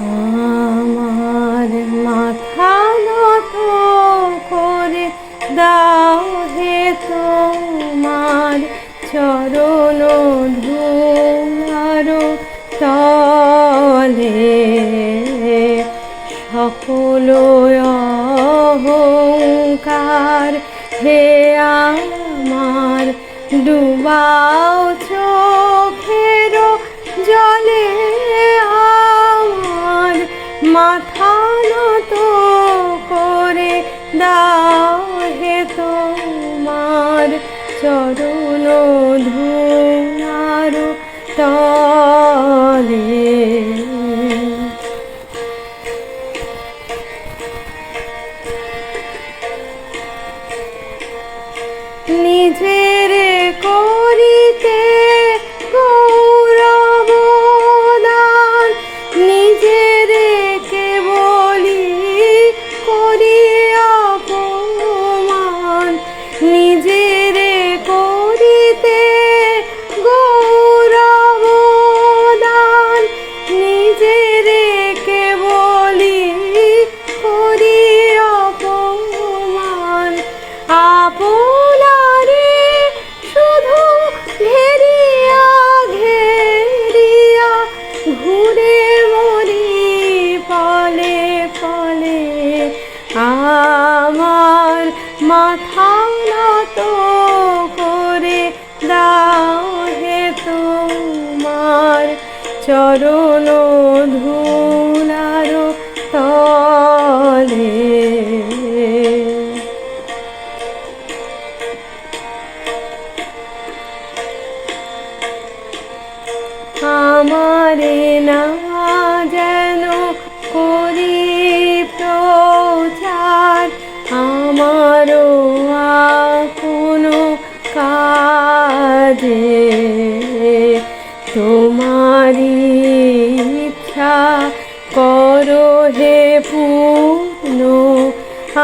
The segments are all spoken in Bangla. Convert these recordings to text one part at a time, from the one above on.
আমার মাথা নত করে দাও হে তোমার চরণ ধুয়ার তলে। সকল অহংকার হে আমার, ডুবাও চোখের জলে। মাথা নত করে দাও হে তোমার চরণ ধুনার তলে। নিজের মাথা নত করে দাও হে তোমার চরণ ধুলার তলে। আমারে না যেন করি কাজে তোমারি ইচ্ছা করো হে পূর্ণ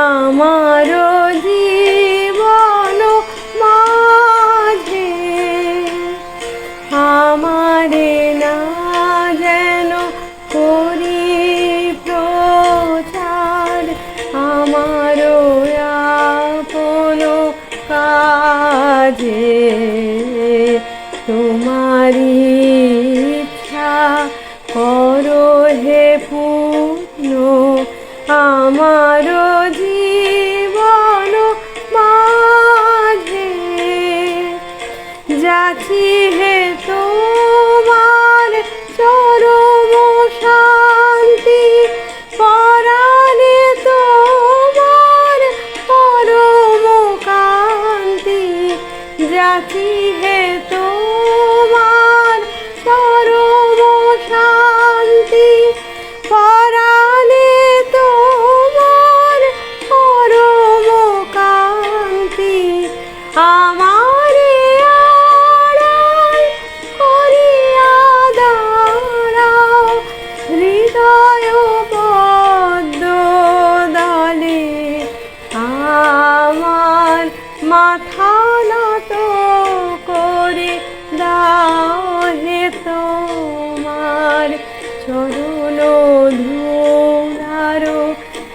আমারও জীবন মাঝে। আমারে না যেন করি প্রচার, আমারও যাচ্ছি হে তোমার পরম শান্তি পরাণে তোমার পরম কান্তি। আমারে